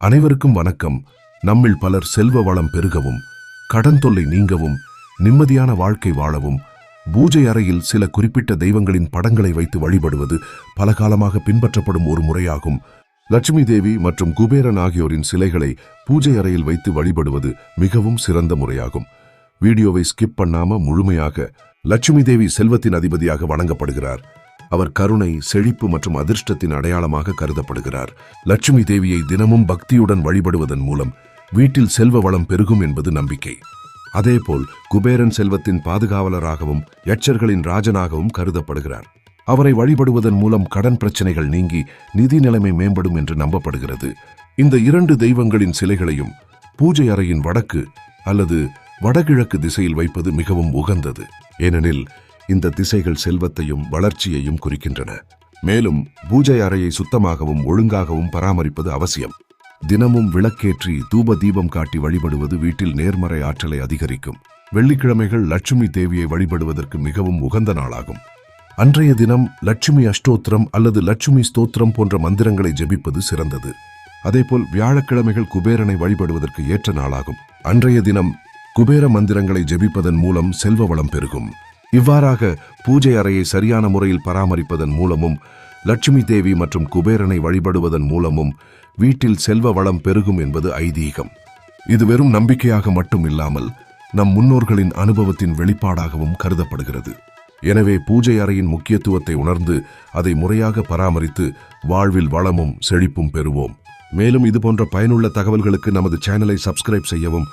அனைவருக்கும் வணக்கம். நம்மில் பலர் செல்வ வளம் பெருகவும் கடன் தொல்லை நீங்கவும் நிம்மதியான வாழ்க்கை வாழவும் பூஜை அறையில் சில குறிப்பிட்ட தெய்வங்களின் படங்களை வைத்து வழிபடுவது பல காலமாக பின்பற்றப்படும் ஒரு முறையாகும். லட்சுமி தேவி மற்றும் குபேரன் ஆகியோரின் சிலைகளை பூஜை அறையில் வைத்து வழிபடுவது மிகவும் சிறந்த முறையாகும். வீடியோவை ஸ்கிப் பண்ணாம முழுமையாக லட்சுமி தேவி செல்வத்தின் அதிபதியாக வணங்கப்படுகிறார். அவர் கருணை செழிப்பு மற்றும் அதிர்ஷ்டத்தின் அடையாளமாக கருதப்படுகிறார். லட்சுமி தேவியை தினமும் பக்தியுடன் வழிபடுவதன் மூலம் வீட்டில் செல்வ வளம் பெருகும் என்பது நம்பிக்கை. அதேபோல் குபேரன் செல்வத்தின் பாதுகாவலராகவும் யட்சர்களின் ராஜனாகவும் கருதப்படுகிறார். அவரை வழிபடுவதன் மூலம் கடன் பிரச்சனைகள் நீங்கி நிதி நிலைமை மேம்படும் என்று நம்பப்படுகிறது. இந்த இரண்டு தெய்வங்களின் சிலைகளையும் பூஜை அறையின் வடக்கு அல்லது வடகிழக்கு திசையில் வைப்பது மிகவும் உகந்தது. ஏனெனில் இந்த திசைகள் செல்வத்தையும் வளர்ச்சியையும் குறிக்கின்றன. மேலும் பூஜை அறையை சுத்தமாகவும் ஒழுங்காகவும் பராமரிப்பது அவசியம். தினமும் விளக்கேற்றி தூப தீபம் காட்டி வழிபடுவது வீட்டில் நேர்மறை ஆற்றலை அதிகரிக்கும். வெள்ளிக்கிழமைகள் லட்சுமி தேவியை வழிபடுவதற்கு மிகவும் உகந்த நாளாகும். அன்றைய தினம் லட்சுமி அஷ்டோத்திரம் அல்லது லட்சுமி ஸ்தோத்திரம் போன்ற மந்திரங்களை ஜெபிப்பது சிறந்தது. அதேபோல் வியாழக்கிழமைகள் குபேரனை வழிபடுவதற்கு ஏற்ற நாளாகும். அன்றைய தினம் குபேர மந்திரங்களை ஜெபிப்பதன் மூலம் செல்வ வளம் பெருகும். இவ்வாறாக பூஜை அறையை சரியான முறையில் பராமரிப்பதன் மூலமும் லட்சுமி தேவி மற்றும் குபேரனை வழிபடுவதன் மூலமும் வீட்டில் செல்வ வளம் பெருகும் என்பது ஐதீகம். இது வெறும் நம்பிக்கையாக மட்டும் இல்லாமல் நம் முன்னோர்களின் அனுபவத்தின் வெளிப்பாடாகவும் கருதப்படுகிறது. எனவே பூஜை அறையின் முக்கியத்துவத்தை உணர்ந்து அதை முறையாக பராமரித்து வாழ்வில் வளமும் செழிப்பும் பெறுவோம். மேலும் இதுபோன்ற பயனுள்ள தகவல்களுக்கு நமது சேனலை சப்ஸ்கிரைப் செய்யவும்